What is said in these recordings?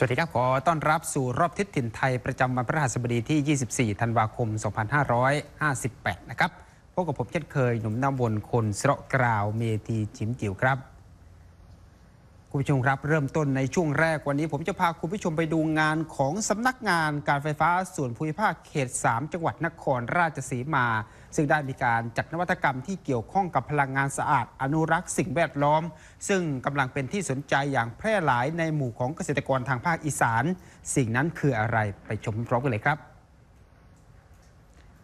สวัสดีครับขอต้อนรับสู่รอบทิศถิ่นไทยประจำวันพฤหัสบดีที่ 24 ธันวาคม 2558 นะครับพบกับผมเช่นเคย หนุ่มน้ำบนคนสระกราวเมธีจิมจิ๋วครับ คุณผู้ชมครับเริ่มต้นในช่วงแรกวันนี้ ผมจะพาคุณผู้ชมไปดูงานของสำนักงานการไฟฟ้าส่วนภูมิภาคเขต 3 จังหวัดนครราชสีมา ซึ่งได้มีการจัดนวัตกรรมที่เกี่ยวข้องกับพลังงานสะอาด อนุรักษ์สิ่งแวดล้อม ซึ่งกำลังเป็นที่สนใจอย่างแพร่หลายในหมู่ของเกษตรกรทางภาคอีสาน สิ่งนั้นคืออะไรไปชมพร้อมกันเลยครับ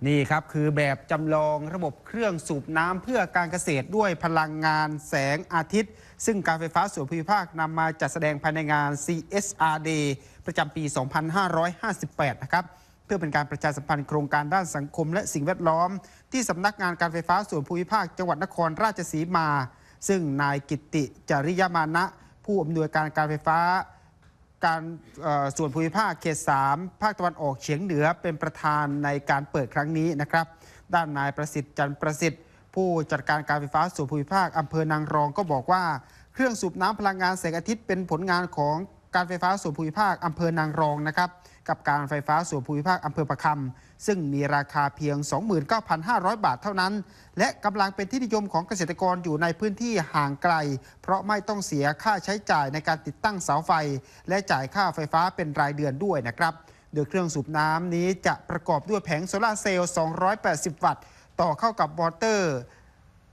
นี่ครับคือแบบจำลองระบบเครื่องสูบน้ำเพื่อการเกษตรด้วยพลังงานแสงอาทิตย์ ซึ่งการไฟฟ้าส่วนภูมิภาคนำมาจัดแสดงภายในงาน CSRD ประจำปี 2558 นะครับเพื่อเป็นการประชาสัมพันธ์โครงการด้านสังคมและสิ่งแวดล้อม ที่สำนักงานการไฟฟ้าส่วนภูมิภาค จังหวัดนครราชสีมา ซึ่งนายกิตติจริยมานะ ผู้อำนวยการการไฟฟ้า การส่วนภูมิภาคเขต 3 ภาคตะวันออกเฉียงเหนือเป็นประธานในการเปิดครั้งนี้นะครับ ด้านนายประสิทธิ์จันประสิทธิ์ ผู้จัดการการไฟฟ้าส่วนภูมิภาคอำเภอนางรองก็บอกว่า เครื่องสูบน้ำพลังงานแสงอาทิตย์เป็นผลงานของ การไฟฟ้าส่วนภูมิภาคอำเภอนางรองนะครับกับการไฟฟ้าส่วนภูมิภาคอำเภอประคำซึ่งมีราคาเพียง 29,500 บาทเท่านั้น และกำลังเป็นที่นิยมของเกษตรกรอยู่ในพื้นที่ห่างไกล เพราะไม่ต้องเสียค่าใช้จ่ายในการติดตั้งเสาไฟ และจ่ายค่าไฟฟ้าเป็นรายเดือนด้วยนะครับโดยเครื่องสูบน้ำนี้จะประกอบด้วยแผงโซลาเซลล์ 280 วัตต์ ต่อเข้ากับมอเตอร์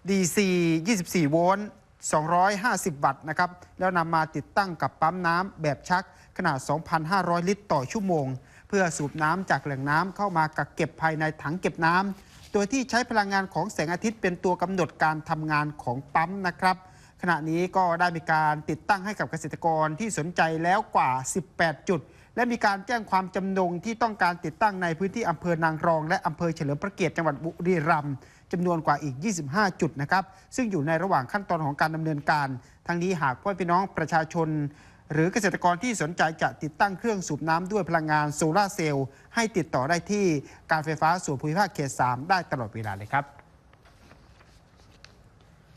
DC 24 โวลต์ 250 วัตต์นะครับ แล้วนำมาติดตั้งกับปั๊มน้ำแบบชักขนาด 2,500 ลิตรต่อชั่วโมง เพื่อสูบน้ำจากแหล่งน้ำเข้ามากักเก็บภายในถังเก็บน้ำโดยที่ใช้พลังงานของแสงอาทิตย์เป็นตัวกำหนดการทำงานของปั๊มนะครับ ขณะนี้ก็ได้มีการติดตั้งให้กับเกษตรกรที่สนใจแล้วกว่า 18 จุด และมีการแจ้งความจำนงที่ต้องการติดตั้งในพื้นที่อำเภอนางรอง และอำเภอเฉลิมพระเกียรติจังหวัดบุรีรัมย์ จำนวนกว่าอีก 25 จุดนะครับ ซึ่งอยู่ในระหว่างขั้นตอนของการดำเนินการ ทั้งนี้หากพ่อพี่น้องประชาชน หรือเกษตรกรที่สนใจจะติดตั้งเครื่องสูบน้ำด้วยพลังงานโซลาร์เซลล์ให้ติดต่อได้ที่การไฟฟ้าส่วนภูมิภาคเขต 3 ได้ตลอดเวลาเลยครับ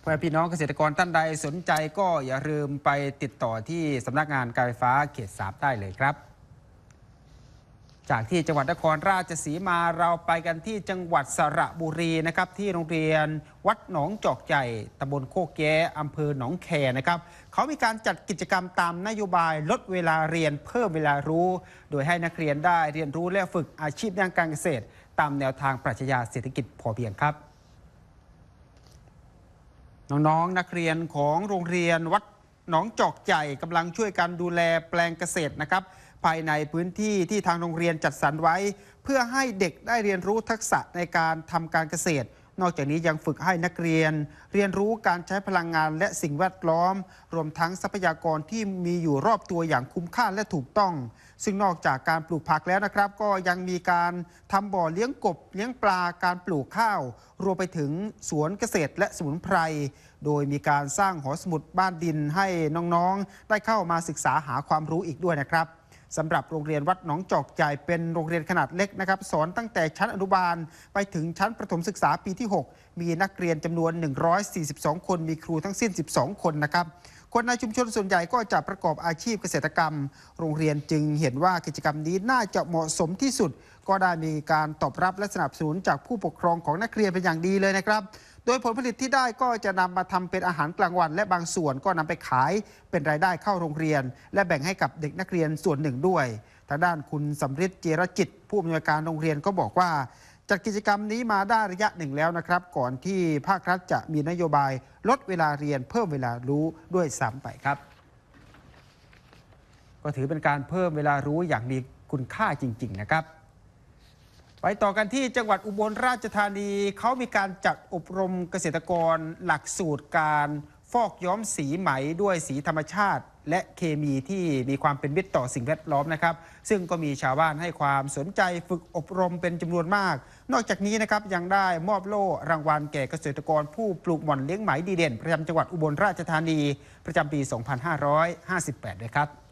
เพื่อพี่น้องเกษตรกรท่านใดสนใจก็อย่าลืมไปติดต่อที่สำนักงานการไฟฟ้าเขต 3 ได้เลยครับ จากที่จังหวัดนครราชสีมาเราไปกันที่จังหวัดสระบุรีนะครับที่โรงเรียนวัดหนองจอกใหญ่ตำบลโคกแย้อำเภอหนองแคนะครับเขามีการจัดกิจกรรมตามนโยบายลดเวลาเรียนเพิ่มเวลารู้ โดยให้นักเรียนได้เรียนรู้และฝึกอาชีพด้านการเกษตร ตามแนวทางปรัชญาเศรษฐกิจพอเพียงครับ น้องๆนักเรียนของโรงเรียนวัดหนองจอกใหญ่กำลังช่วยกันดูแลแปลงเกษตรนะครับ ภายในพื้นที่ที่ทางโรงเรียนจัดสรรไว้ เพื่อให้เด็กได้เรียนรู้ทักษะในการทำการเกษตร นอกจากนี้ยังฝึกให้นักเรียน เรียนรู้การใช้พลังงานและสิ่งแวดล้อม รวมทั้งทรัพยากรที่มีอยู่รอบตัวอย่างคุ้มค่าและถูกต้อง ซึ่งนอกจากการปลูกผักแล้วนะครับ ก็ยังมีการทำบ่อเลี้ยงกบ เลี้ยงปลาการปลูกข้าว รวมไปถึงสวนเกษตรและสมุนไพรโดยมีการสร้างหอสมุดบ้านดินให้น้องๆ ได้เข้ามาศึกษาหาความรู้อีกด้วยนะครับ สำหรับโรงเรียนวัดหนองจอกใหญ่เป็นโรงเรียนขนาดเล็กนะครับ สอนตั้งแต่ชั้นอนุบาลไปถึงชั้นประถมศึกษาปีที่ 6 มีนักเรียนจำนวน 142 คน มีครูทั้งสิ้น 12 คนนะครับคนในชุมชนส่วนใหญ่ก็จะประกอบอาชีพเกษตรกรรม โรงเรียนจึงเห็นว่ากิจกรรมนี้น่าจะเหมาะสมที่สุด ก็ได้มีการตอบรับและสนับสนุนจากผู้ปกครองของนักเรียนเป็นอย่างดีเลยนะครับ โดยผลผลิตที่ได้ก็จะนำมาทำเป็นอาหารกลางวัน และบางส่วนก็นำไปขายเป็นรายได้เข้าโรงเรียน และแบ่งให้กับเด็กนักเรียนส่วนหนึ่งด้วยทางด้านคุณสำริดเจรจิต ผู้อำนวยการโรงเรียนก็บอกว่า จัดกิจกรรมนี้มาได้ระยะหนึ่งแล้วนะครับ ก่อนที่ภาครัฐจะมีนโยบาย ลดเวลาเรียนเพิ่มเวลารู้ด้วยซ้ำไปครับ ก็ถือเป็นการเพิ่มเวลารู้อย่างมีคุณค่าจริง ๆ นะครับ ไปต่อกันที่จังหวัดอุบลราชธานีเขามีการจัดอบรมเกษตรกรหลักสูตรการฟอกย้อมสีไหมด้วยสีธรรมชาติ และเคมีที่มีความเป็นมิตรต่อสิ่งแวดล้อมนะครับ ซึ่งก็มีชาวบ้านให้ความสนใจฝึกอบรมเป็นจำนวนมาก นอกจากนี้นะครับยังได้มอบโล่รางวัลแก่เกษตรกรผู้ปลูกหม่อนเลี้ยงไหมดีเด่นประจำจังหวัดอุบลราชธานีประจำปี 2558 ด้วยครับ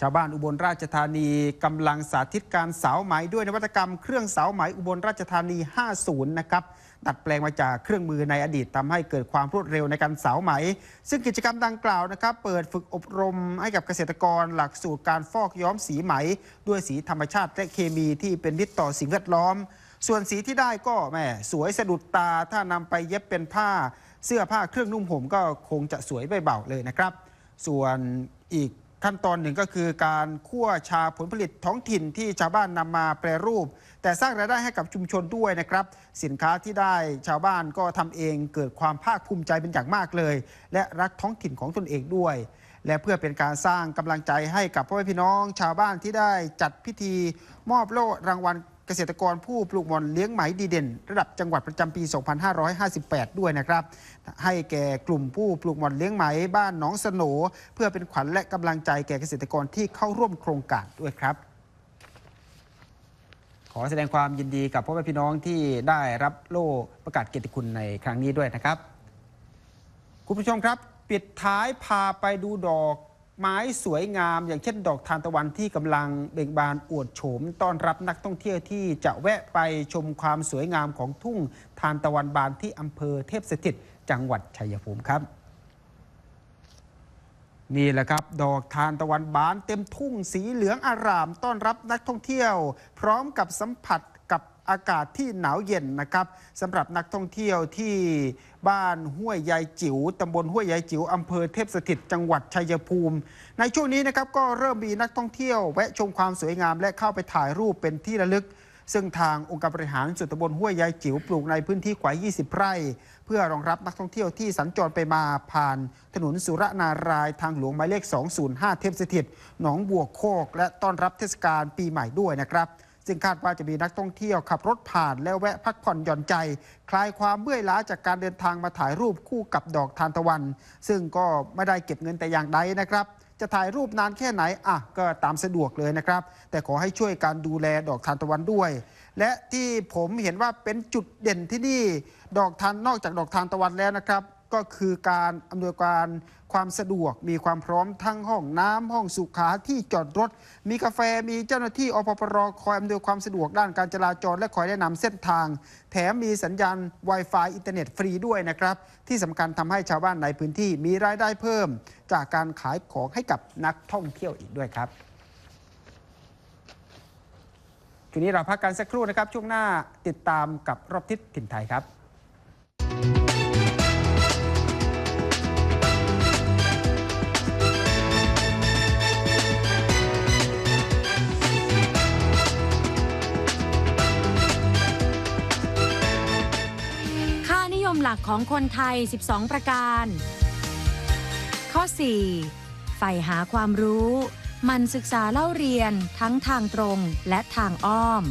ชาวบ้านอุบลราชธานีกำลังสาธิตการเสาไหมด้วยนวัตกรรมเครื่องเสาไหมอุบลราชธานี 50 นะครับดัดแปลงมาจากเครื่องมือในอดีตทำให้เกิดความรวดเร็วในการเสาไหม ซึ่งกิจกรรมดังกล่าวนะครับ เปิดฝึกอบรมให้กับเกษตรกรหลักสูตรการฟอกย้อมสีไหม ด้วยสีธรรมชาติและเคมีที่เป็นมิตรต่อสิ่งแวดล้อม ส่วนสีที่ได้ก็แหม่สวยสะดุดตาถ้านำไปเย็บเป็นผ้า เสื้อผ้าเครื่องนุ่งห่มก็คงจะสวยไม่เบาเลยนะครับ ส่วนอีก ขั้นตอนหนึ่งก็คือการคั่วชาผลผลิตท้องถิ่นที่ชาวบ้านนำมาแปรรูป แต่สร้างรายได้ให้กับชุมชนด้วยนะครับ สินค้าที่ได้ชาวบ้านก็ทำเองเกิดความภาคภูมิใจเป็นอย่างมากเลย และรักท้องถิ่นของตนเองด้วย และเพื่อเป็นการสร้างกำลังใจให้กับพ่อแม่พี่น้อง ชาวบ้านที่ได้จัดพิธีมอบโล่รางวัล เกษตรกรผู้ปลูกมอนเลี้ยงไหมดีเด่น ระดับจังหวัดประจำปี 2558 ด้วยนะครับ ให้แก่กลุ่มผู้ปลูกมอนเลี้ยงไหมบ้านหนองสโหนเพื่อเป็นขวัญและกำลังใจแก่เกษตรกรที่เข้าร่วมโครงการด้วยครับขอแสดงความยินดีกับพ่อแม่พี่น้องที่ได้รับโล่ประกาศเกียรติคุณในครั้งนี้ด้วยนะครับ คุณผู้ชมครับ ปิดท้ายพาไปดูดอก ไม้สวยงาม อย่างเช่น ดอกทานตะวันที่กำลังเบ่งบานอวดโฉมต้อนรับนักท่องเที่ยวที่จะแวะไปชมความสวยงามของทุ่งทานตะวันบานที่อำเภอเทพสถิต จังหวัดชัยภูมิครับนี่แหละครับ ดอกทานตะวันบานเต็มทุ่งสีเหลืองอารามต้อนรับนักท่องเที่ยว พร้อมกับสัมผัส อากาศที่หนาวเย็นนะครับสำหรับนักท่องเที่ยวที่บ้านห้วยยายจิ๋วตำบลห้วยยายจิ๋วอำเภอเทพสถิตจังหวัดชัยภูมิ ในช่วงนี้นะครับก็เริ่มมีนักท่องเที่ยวแวะชมความสวยงามและเข้าไปถ่ายรูปเป็นที่ระลึกซึ่งทางองค์การบริหารส่วนตำบลห้วยยายจิ๋วปลูกในพื้นที่กว่า 20 ไร่ เพื่อรองรับนักท่องเที่ยวที่สัญจรไปมาผ่าน ถนนสุรนารายทางหลวงหมายเลข 205 เทพสถิต หนองบัวโคก และต้อนรับเทศกาลปีใหม่ด้วยนะครับ ซึ่งคาดว่าจะมีนักท่องเที่ยวขับรถผ่านแล้วแวะพักผ่อนหย่อนใจ คลายความเมื่อยล้าจากการเดินทางมาถ่ายรูปคู่กับดอกทานตะวัน ซึ่งก็ไม่ได้เก็บเงินแต่อย่างใดนะครับจะถ่ายรูปนานแค่ไหน อะ ก็ตามสะดวกเลยนะครับ แต่ขอให้ช่วยการดูแลดอกทานตะวันด้วย และที่ผมเห็นว่าเป็นจุดเด่นที่นี่ ดอกทานนอกจากดอกทานตะวันแล้วนะครับ ก็คือการอำนวยการความสะดวก มีความพร้อมทั้งห้องน้ำห้องสุขาที่จอดรถ มีกาแฟมีเจ้าหน้าที่อพปรคอยอำนวยความสะดวกด้านการจราจรและคอยแนะนำเส้นทาง แถมมีสัญญาณ Wi-Fi อินเทอร์เน็ตฟรีด้วยนะครับ ที่สำคัญทำให้ชาวบ้านในพื้นที่มีรายได้เพิ่ม จากการขายของให้กับนักท่องเที่ยวอีกด้วยครับทีนี้เราพักกันสักครู่นะครับ ช่วงหน้าติดตามกับรอบทิศถิ่นไทยครับ ของคนไทย 12 ประการ ข้อ 4 ใฝ่หาความรู้ มันศึกษาเล่าเรียนทั้งทางตรงและทางอ้อม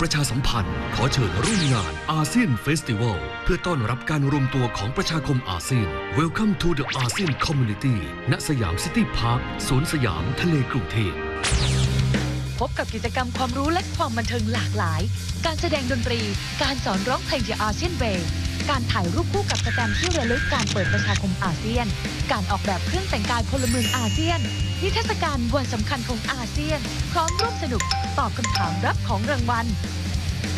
ประชาสัมพันธ์ ขอเชิญร่วมงานอาเซียนเฟสติวัลเพื่อต้อนรับการรวมตัวของประชาคมอาเซียน Welcome to the ASEAN Community ณสยามซิตี้พาร์คสวนสยามทะเลกรุงเทพพบกับกิจกรรมความรู้และความบันเทิงหลากหลาย การแสดงดนตรี การสอนร้องเพลงจากอาเซียนเบย การถ่ายรูปคู่กับสแตมป์ที่ระลึกการเปิดประชาคมอาเซียน การออกแบบเครื่องแต่งกายพลเมืองอาเซียน นิทรรศการวันสำคัญของอาเซียน พร้อมร่วมสนุกตอบคำถามรับของรางวัล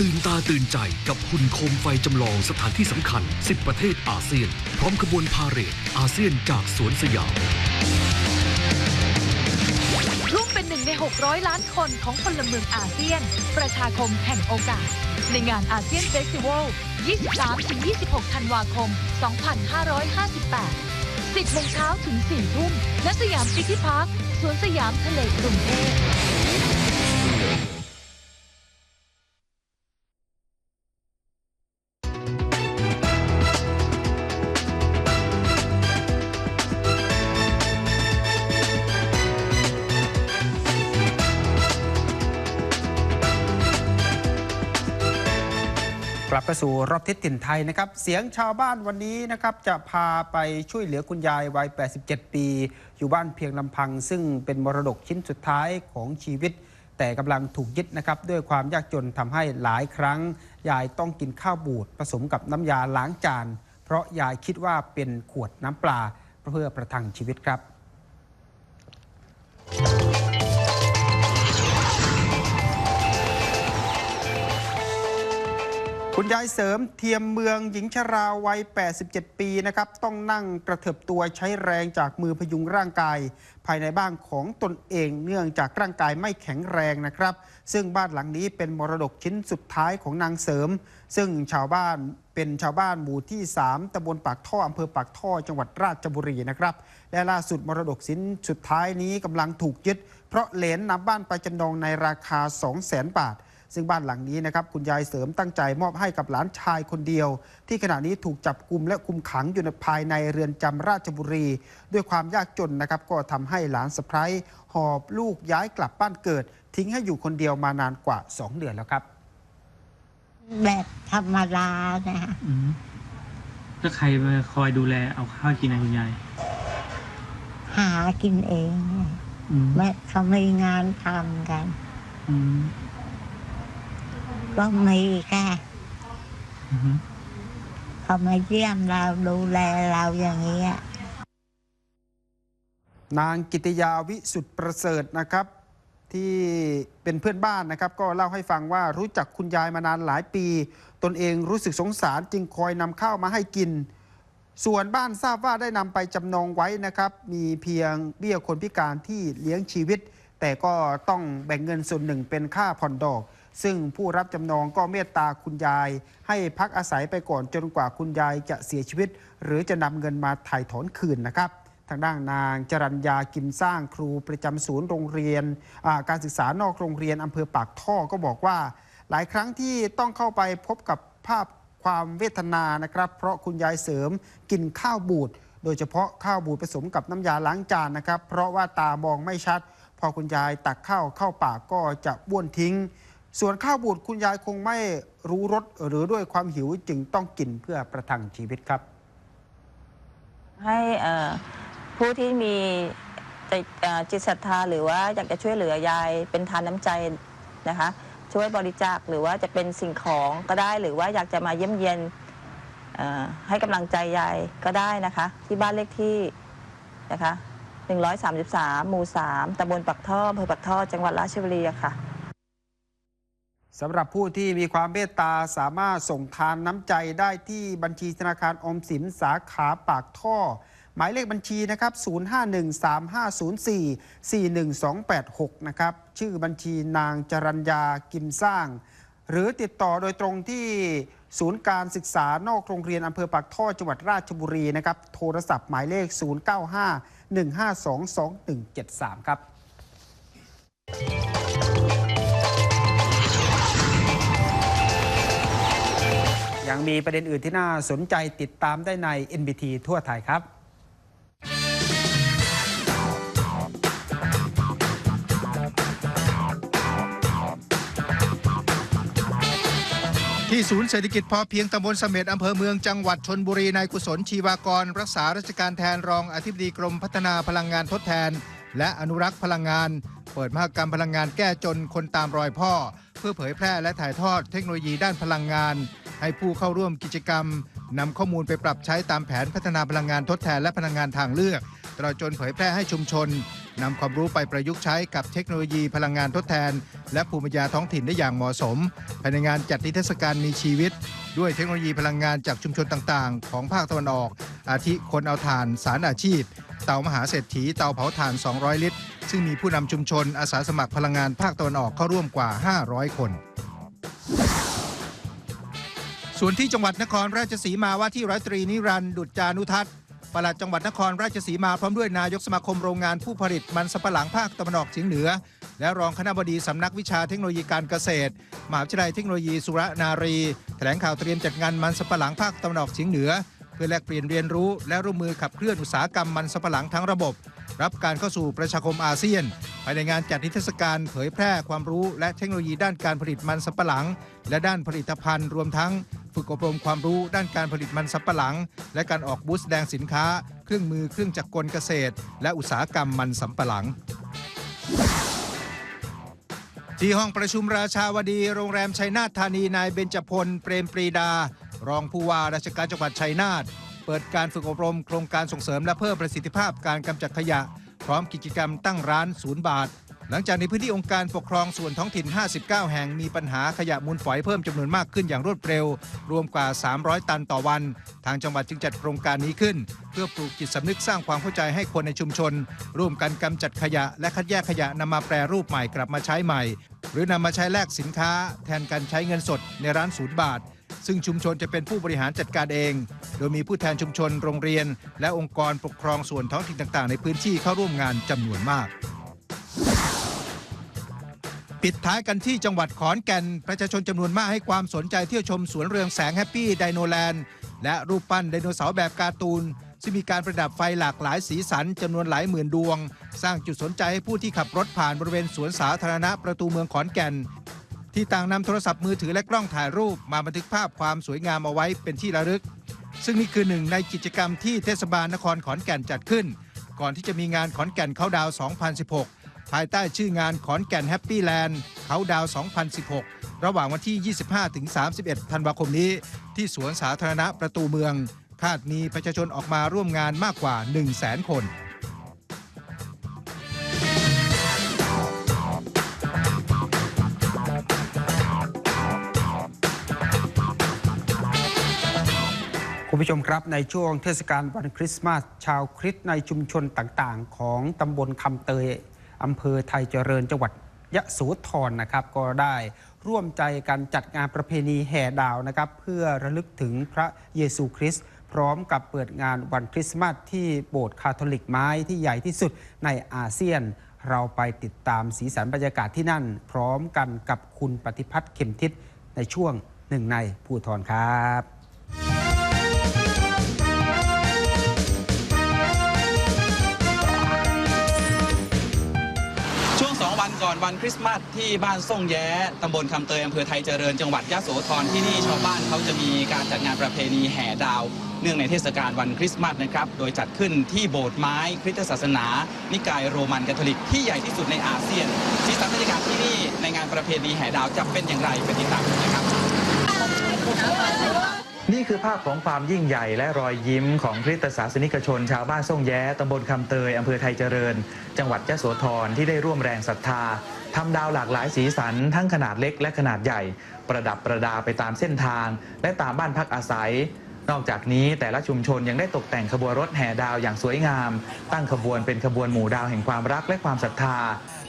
ตื่นตาตื่นใจกับหุ่นโคมไฟจำลองสถานที่สำคัญ 10 ประเทศอาเซียน พร้อมขบวนพาเหรดอาเซียนจากสวนสยาม หนึ่งใน 600 ล้านคนของพลเมืองอาเซียน ประชาคมแห่งโอกาส ในงานอาเซียนเฟสติวัล 23-26 ธันวาคม 2558 10โมงเช้าถึง 4 ทุ่มณสยามซิตี้พาร์คสวนสยามทะเลกรุงเทพ สู่รอบทิศถิ่นไทยนะครับ เสียงชาวบ้านวันนี้นะครับจะพาไปช่วยเหลือคุณยายวัย 87 ปี อยู่บ้านเพียงลำพัง ซึ่งเป็นมรดกชิ้นสุดท้ายของชีวิต แต่กำลังถูกยึดนะครับ ด้วยความยากจนทำให้หลายครั้ง ยายต้องกินข้าวบูดผสมกับน้ำยาล้างจาน เพราะยายคิดว่าเป็นขวดน้ำปลาเพื่อประทังชีวิตครับ คุณยายเสริมเทียมเมืองหญิงชราวัย 87 ปีนะครับ ต้องนั่งกระเถิบตัวใช้แรงจากมือพยุงร่างกาย ภายในบ้านของตนเองเนื่องจากร่างกายไม่แข็งแรงนะครับ ซึ่งบ้านหลังนี้เป็นมรดกชิ้นสุดท้ายของนางเสริม ซึ่งชาวบ้านเป็นชาวบ้านหมู่ที่ 3ตำบลปากท่ออำเภอปากท่อจังหวัดราชบุรีนะครับ และล่าสุดมรดกชิ้นสุดท้ายนี้กำลังถูกยึด เพราะเหลนนำบ้านไปจำนองในราคา 2 0 0 0 0 0 บาท ซึ่งบ้านหลังนี้นะครับคุณยายเสริมตั้งใจมอบให้กับหลานชายคนเดียว ที่ขณะนี้ถูกจับกลุมและคุมขังอยู่ในภายในเรือนจำราชบุรี ด้วยความยากจนนะครับก็ทำให้หลานสะพ้ายหอบลูกย้ายกลับบ้านเกิด ทิ้งให้อยู่คนเดียวมานานกว่า 2 เดือนแล้วครับ แบบธรรมดานะอืมแล้วใครมาคอยดูแลเอาข้าวกินนะคุณยายหากินเองอืมแม่เขามีงานทำกันอืม ก็มีแค่อืมเขามาเยี่ยมเราดูแลเราอย่างนี้ยนางกิติยาวิสุทธิประเสริฐนะครับ ที่เป็นเพื่อนบ้านนะครับ ก็เล่าให้ฟังว่ารู้จักคุณยายมานานหลายปี ตนเองรู้สึกสงสารจึงคอยนำข้าวมาให้กิน ส่วนบ้านทราบว่าได้นำไปจำนองไว้นะครับ มีเพียงเบี้ยคนพิการที่เลี้ยงชีวิต แต่ก็ต้องแบ่งเงินส่วนหนึ่งเป็นค่าผ่อนดอก ซึ่งผู้รับจำนองก็เมตตาคุณยาย ให้พักอาศัยไปก่อนจนกว่าคุณยายจะเสียชีวิต หรือจะนำเงินมาถ่ายถอนคืนนะครับทางด้านนางจรัญญากิมสร้างครูประจำศูนย์โรงเรียน การศึกษานอกโรงเรียนอำเภอปากท่อก็บอกว่า หลายครั้งที่ต้องเข้าไปพบกับภาพความเวทนานะครับ เพราะคุณยายเสริมกินข้าวบูดโดยเฉพาะข้าวบูดผสมกับน้ำยาล้างจานนะครับ เพราะว่าตามองไม่ชัด พอคุณยายตักข้าวเข้าปากก็จะบ้วนทิ้ง ส่วนข้าวบูดคุณยายคงไม่รู้รสหรือด้วยความหิวจึงต้องกินเพื่อประทังชีวิตครับ ให้ผู้ที่มีจิตศรัทธาหรือว่าอยากจะช่วยเหลือยายเป็นทานน้ำใจนะคะ ช่วยบริจาคหรือว่าจะเป็นสิ่งของก็ได้หรือว่าอยากจะมาเยี่ยมเยียนให้กำลังใจยายก็ได้นะคะ ที่บ้านเลขที่นะคะ133 หมู่ 3ตำบลปักท่ออำเภอปักท่อ จังหวัดราชบุรีค่ะ สำหรับผู้ที่มีความเมตตาสามารถส่งทานน้ำใจได้ที่บัญชีธนาคารอมสินสาขาปากท่อ หมายเลขบัญชีนะครับ 051350441286 นะครับ ชื่อบัญชีนางจรัญญากิมสร้าง หรือติดต่อโดยตรงที่ศูนย์การศึกษานอกโรงเรียนอำเภอปากท่อจังหวัดราชบุรีนะครับ โทรศัพท์หมายเลข 0951522173 ครับ ยังมีประเด็นอื่นที่น่าสนใจติดตามได้ใน NBT ทั่วไทยครับที่ศูนย์เศรษฐกิจพอเพียงตำบลเสม็ดอำเภอเมืองจังหวัดชนบุรีนายกุศลชีวากร รักษาราชการแทนรองอธิบดีกรมพัฒนาพลังงานทดแทน และอนุรักษ์พลังงาน เปิดมหกรรมพลังงานแก้จนคนตามรอยพ่อ เพื่อเผยแพร่และถ่ายทอดเทคโนโลยีด้านพลังงาน ให้ผู้เข้าร่วมกิจกรรมนำข้อมูลไปปรับใช้ตามแผนพัฒนาพลังงานทดแทนและพลังงานทางเลือกตลอดจนเผยแพร่ให้ชุมชนนำความรู้ไปประยุกต์ใช้กับเทคโนโลยีพลังงานทดแทน และภูมิปัญญาท้องถิ่นได้อย่างเหมาะสม ภายในงานจัดนิทรรศการมีชีวิต ด้วยเทคโนโลยีพลังงานจากชุมชนต่างๆ ของภาคตะวันออก อาทิคนเอาถ่าน สารอาชีพ เตามหาเศรษฐีเตาเผาถ่าน 200 ลิตร ซึ่งมีผู้นำชุมชนอาสาสมัครพลังงานภาคตะวันออกเข้าร่วมกว่า 500 คน ส่วนที่จังหวัดนครราชสีมาว่าที่ร้อยตรีนิรันดุจจานุทัศน์ปลัดจังหวัดนครราชสีมาพร้อมด้วยนายกสมาคมโรงงานผู้ผลิตมันสำปะหลังภาคตะวันออกเฉียงเหนือ และรองคณบดีสำนักวิชาเทคโนโลยีการเกษตรมหาวิทยาลัยเทคโนโลยีสุรนารี แถลงข่าวเตรียมจัดงานมันสำปะหลังภาคตะวันออกเฉียงเหนือ เพื่อแลกเปลี่ยนเรียนรู้ และร่วมมือขับเคลื่อนอุตสาหกรรมมันสำปะหลังทั้งระบบ รับการเข้าสู่ประชาคมอาเซียน ภายในงานจัดนิทรรศการเผยแพร่ความรู้ และเทคโนโลยีด้านการผลิตมันสำปะหลัง และด้านผลิตภัณฑ์รวมทั้ง ฝึกอบรมความรู้ด้านการผลิตมันสำปะหลัง และการออกบูธแสดงสินค้า เครื่องมือเครื่องจักรกลเกษตร และอุตสาหกรรมมันสำปะหลัง ที่ห้องประชุมราชาวดีโรงแรมชัยนาทธานีนายเบญจพล เปรมปรีดา รองผู้ว่าราชการจังหวัดชัยนาทเปิดการฝึกอบรมโครงการส่งเสริมและเพิ่มประสิทธิภาพการกำจัดขยะ พร้อมกิจกรรมตั้งร้านศูนย์บาท หลังจากในพื้นที่องค์การปกครองส่วนท้องถิ่น 59 แห่งมีปัญหาขยะมูลฝอยเพิ่มจำนวนมากขึ้นอย่างรวดเร็ว รวมกว่า 300 ตันต่อวัน ทางจังหวัดจึงจัดโครงการนี้ขึ้น เพื่อปลูกจิตสำนึกสร้างความเข้าใจให้คนในชุมชน ร่วมกันกำจัดขยะและคัดแยกขยะนำมาแปรรูปใหม่กลับมาใช้ใหม่ หรือนำมาใช้แลกสินค้า แทนการใช้เงินสดในร้านศูนย์บาทซึ่งชุมชนจะเป็นผู้บริหารจัดการเอง โดยมีผู้แทนชุมชนโรงเรียน และองค์กรปกครองส่วนท้องถิ่นต่างๆ ในพื้นที่เข้าร่วมงานจำนวนมาก ปิดท้ายกันที่จังหวัดขอนแก่น ประชาชนจำนวนมากให้ความสนใจเที่ยวชมสวนเรืองแสงแฮปปี้ไดโนแลนด์และรูปปั้นไดโนเสาร์แบบการ์ตูน ซึ่งมีการประดับไฟหลากหลายสีสันจำนวนหลายหมื่นดวง สร้างจุดสนใจให้ผู้ที่ขับรถผ่านบริเวณสวนสาธารณะประตูเมืองขอนแก่น ที่ต่างนำโทรศัพท์มือถือและกล้องถ่ายรูปมาบันทึกภาพความสวยงามเอาไว้เป็นที่ระลึก ซึ่งนี่คือหนึ่งในกิจกรรมที่เทศบาลนครขอนแก่นจัดขึ้น ก่อนที่จะมีงานขอนแก่นเขาดาว 2016 ภายใต้ชื่องานขอนแก่นแฮปปี้แลนด์เขาดาวน์2016 ระหว่างวันที่ 25-31 ธันวาคมนี้ ที่สวนสาธารณะประตูเมือง คาดมีประชาชนออกมาร่วมงานมากกว่า 1 0 0 0 0แสนคนคุณผู้ชมครับในช่วงเทศกาลวันคริสต์มาสชาวคริสต์ในชุมชนต่างๆ ของตำบลคำเตย อำเภอไทยเจริญจังหวัดยะโสธรนะครับ ก็ได้ร่วมใจกันจัดงานประเพณีแห่ดาวนะครับ เพื่อระลึกถึงพระเยซูคริสต์พร้อมกับเปิดงานวันคริสต์มาสที่โบสถ์คาทอลิกไม้ที่ใหญ่ที่สุดในอาเซียน เราไปติดตามสีสันบรรยากาศที่นั่น พร้อมกันกับคุณปฏิพัฒน์เข็มทิศในช่วงหนึ่งในภูทรครับ อนวันคริสต์มาสที่บ้านส่งแย้ตำบลคำเตยอำเภอไทยเจริญจังหวัดยะโสธรที่นี่ชาวบ้านเขาจะมีการจัดงานประเพณีแห่ดาว เนื่องในเทศกาลวันคริสต์มาสนะครับ โดยจัดขึ้นที่โบสถ์ไม้คริสตศาสนา นิกายโรมันคาทอลิกที่ใหญ่ที่สุดในอาเซียนสีสันบรรยากาศที่นี่ในงานประเพณีแห่ดาวจะเป็นอย่างไรไปติดตามกันนะครับ นี่คือภาพของความยิ่งใหญ่และรอยยิ้มของคริสตศาสนิกชน ชาวบ้านส่งแย้ตำบลคำเตยอำเภอไทยเจริญ จังหวัดยะโสธรที่ได้ร่วมแรงศรัทธาทำดาวหลากหลายสีสัน ทั้งขนาดเล็กและขนาดใหญ่ ประดับประดาไปตามเส้นทาง และตามบ้านพักอาศัย นอกจากนี้แต่ละชุมชนยังได้ตกแต่งขบวนรถแห่ดาวอย่างสวยงาม ตั้งขบวนเป็นขบวนหมู่ดาวแห่งความรักและความศรัทธา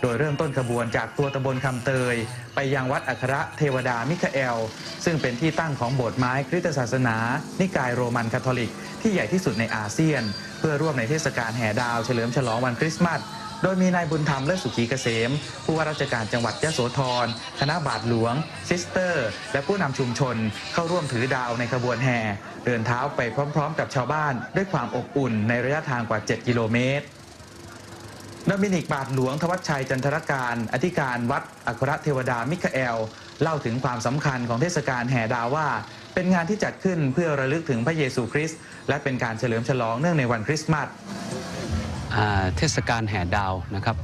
โดยเริ่มต้นขบวนจากตัวตำบลคำเตย ไปยังวัดอัครเทวดามิคาเอล ซึ่งเป็นที่ตั้งของโบสถ์ไม้คริสตศาสนา นิกายโรมันคาทอลิก ที่ใหญ่ที่สุดในอาเซียน เพื่อร่วมในเทศกาลแห่ดาวเฉลิมฉลองวันคริสต์มาสโดยมีนายบุญธรรมและสุขีเกษม ผู้ว่าราชการจังหวัดยะโสธร คณะบาทหลวง ซิสเตอร์ และผู้นำชุมชน เข้าร่วมถือดาวในขบวนแห่ เดินเท้าไปพร้อม ๆ กับชาวบ้าน ด้วยความอบอุ่นในระยะทางกว่า 7 กิโลเมตร ดมินิกบาทหลวงทวัชชัยจันทรการอธิการวัดอัครเทวดามิคาเอล เล่าถึงความสำคัญของเทศกาลแห่ดาวว่า เป็นงานที่จัดขึ้นเพื่อระลึกถึงพระเยซูคริสต์และเป็นการเฉลิมฉลองเนื่องในวันคริสต์มาสเทศกาลแห่ดาวนะครับ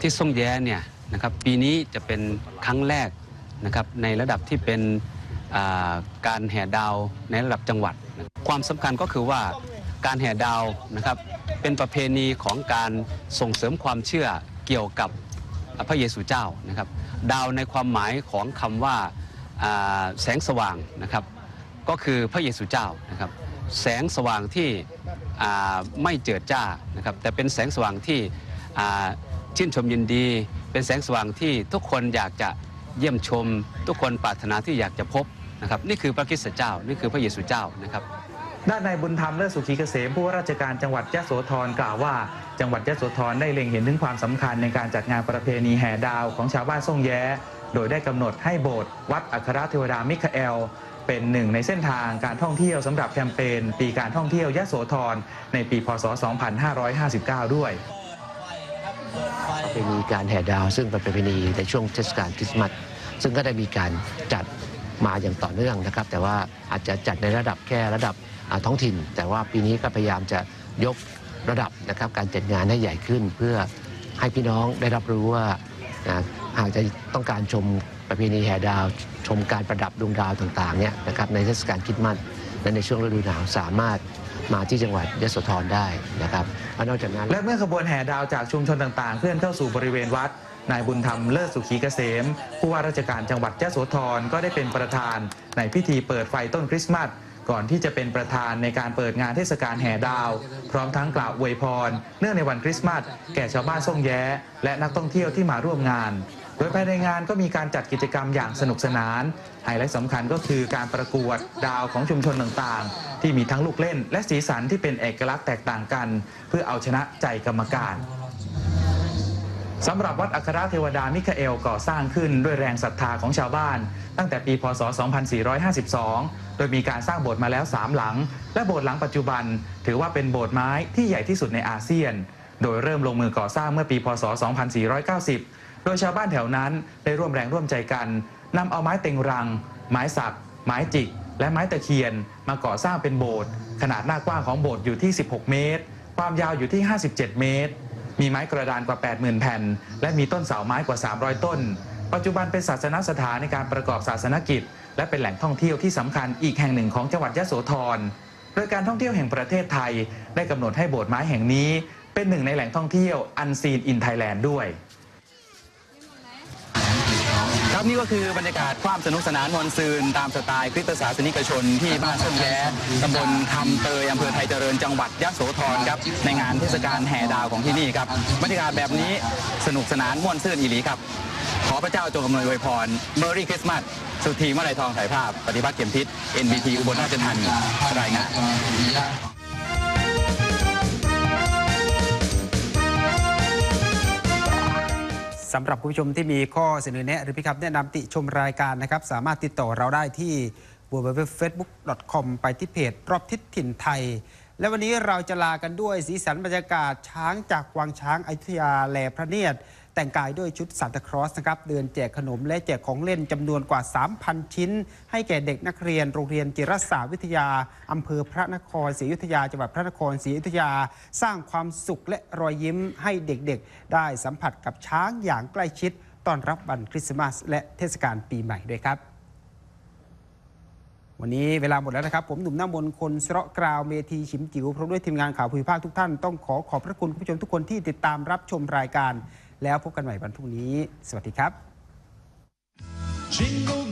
ที่ส่งแย้เนี่ยนะครับปีนี้จะเป็นครั้งแรกนะครับในระดับที่เป็นการแห่ดาวในระดับจังหวัด ความสำคัญก็คือว่า การแห่ดาวนะครับ เป็นประเพณีของการส่งเสริมความเชื่อเกี่ยวกับพระเยซูเจ้านะครับ ดาวในความหมายของคำว่าอ่าแสงสว่างนะครับ ก็คือพระเยซูเจ้านะครับ แสงสว่างที่ไม่เจิดจ้านะครับ แต่เป็นแสงสว่างที่ชื่นชมยินดี เป็นแสงสว่างที่ทุกคนอยากจะเยี่ยมชม ทุกคนปรารถนาที่อยากจะพบนะครับ นี่คือพระคริสต์เจ้า นี่คือพระเยซูเจ้านะครับ ด้านนายบุญธรรมเลิศสุขีเกษมผู้ว่าราชการจังหวัดยะโสธรกล่าวว่า จังหวัดยะโสธรได้เล็งเห็นถึงความสำคัญในการจัดงานประเพณีแห่ดาวของชาวบ้านส่งแย้ โดยได้กำหนดให้โบสถ์วัดอัครเทวดามิคาเอล เป็นหนึ่งในเส้นทางการท่องเที่ยวสำหรับแคมเปญปีการท่องเที่ยวยะโสธรในปีพศ 2559 ด้วยประเพณีการแห่ดาว ซึ่งเป็นประเพณีในช่วงเทศกาลคริสต์มาสซึ่งก็ได้มีการจัดมาอย่างต่อเนื่องนะครับ แต่ว่าอาจจะจัดในระดับแค่ระดับ ท้องถิ่น แต่ว่าปีนี้ก็พยายามจะยกระดับนะครับการจัดงานให้ใหญ่ขึ้น เพื่อให้พี่น้องได้รับรู้ว่าหากจะต้องการชมประเพณีแห่ดาว ชมการประดับดวงดาวต่างๆเนี่ยนะครับในเทศกาลคริสต์มาสและในช่วงฤดูหนาวสามารถมาที่จังหวัดยโสธรได้นะครับนอกจากนั้น และเมื่อขบวนแห่ดาวจากชุมชนต่างๆ เคลื่อนเข้าสู่บริเวณวัดนายบุญธรรมเลิศสุขีเกษม ผู้ว่าราชการจังหวัดยะโสธรก็ได้เป็นประธาน ในพิธีเปิดไฟต้นคริสต์มาส ก่อนที่จะเป็นประธานในการเปิดงานเทศกาลแห่ดาว พร้อมทั้งกล่าวอวยพร เนื่องในวันคริสต์มาสแก่ชาวบ้านส่งแย้ และนักท่องเที่ยวที่มาร่วมงาน โดยภายในงานก็มีการจัดกิจกรรมอย่างสนุกสนาน ไฮไลท์สำคัญก็คือการประกวดดาวของชุมชนต่างๆ ที่มีทั้งลูกเล่น และสีสันที่เป็นเอกลักษณ์แตกต่างกัน เพื่อเอาชนะใจกรรมการสำหรับวัดอัครเทวดามิคาเอลก่อสร้างขึ้นด้วยแรงศรัทธาของชาวบ้าน ตั้งแต่ปี พศ 2452 โดยมีการสร้างโบสถ์มาแล้ว 3 หลัง และโบสถ์หลังปัจจุบัน ถือว่าเป็นโบสถ์ไม้ที่ใหญ่ที่สุดในอาเซียน โดยเริ่มลงมือก่อสร้างเมื่อปีพศ 2490 โดยชาวบ้านแถวนั้นได้ร่วมแรงร่วมใจกันนำเอาไม้เต็งรัง ไม้สัก ไม้จิก และไม้ตะเคียน มาก่อสร้างเป็นโบสถ์ขนาดหน้ากว้างของโบสถ์อยู่ที่ 16 เมตร ความยาวอยู่ที่ 57 เมตร มีไม้กระดานกว่า 80,000 แผ่น และมีต้นเสาไม้กว่า 300 ต้น ปัจจุบันเป็นศาสนสถานในการประกอบศาสนกิจ และเป็นแหล่งท่องเที่ยวที่สำคัญอีกแห่งหนึ่งของจังหวัดยะโสธรโดยการท่องเที่ยวแห่งประเทศไทย ได้กำหนดให้โบสถ์ไม้แห่งนี้ เป็นหนึ่งในแหล่งท่องเที่ยวอันซีนอินไทยแลนด์ด้วยครับนี่ก็คือบรรยากาศความสนุกสนานมวลซืนตามสไตล์คริสตศาสนิกชนที่บ้านส้มแย้ตำบลคำเตยอำเภอไทยเจริญจังหวัดยะโสธรครับในงานเทศกาลแห่ดาวของที่นี่ครับบรรยากาศแบบนี้สนุกสนานม่วนซื่นอีหลีครับ ขอพระเจ้าจงอำนวยอวยพรเมอรี่คริสต์มาส สุธีเมื่อไรทองถ่ายภาพ ปฏิบัติเข็มทิศ NBT อุบลราชธานีรายงานสำหรับผู้ชมที่มีข้อเสนอแนะหรือพิคับแนะนำติชมรายการนะครับ สามารถติดต่อเราได้ที่ www.facebook.com ไปที่เพจรอบทิศถิ่นไทย และวันนี้เราจะลากันด้วยสีสันบรรยากาศช้างจากวังช้างอยุธยาแหลพระเนียด แต่งกายด้วยชุดซานตาครอสนะครับเดินแจกขนมและแจกของเล่นจำนวนกว่า 3,000 ชิ้น ให้แก่เด็กนักเรียนโรงเรียนจิรศาสตร์วิทยาอำเภอพระนครศรีอยุธยาจังหวัดพระนครศรีอยุธยา สร้างความสุขและรอยยิ้มให้เด็กๆ ได้สัมผัสกับช้างอย่างใกล้ชิดต้อนรับวันคริสต์มาส และเทศกาลปีใหม่ด้วยครับ วันนี้เวลาหมดแล้วนะครับ ผมหนุ่มหน้ำมนคนสระกราวเมทีชิมจิ๋วพร้อมด้วยทีมงานข่าวภูมิภาคทุกท่านต้องขอขอบพระคุณผู้ชมทุกคนที่ติดตามรับชมรายการ แล้วพบกันใหม่วันพรุ่งนี้ สวัสดีครับ Jingle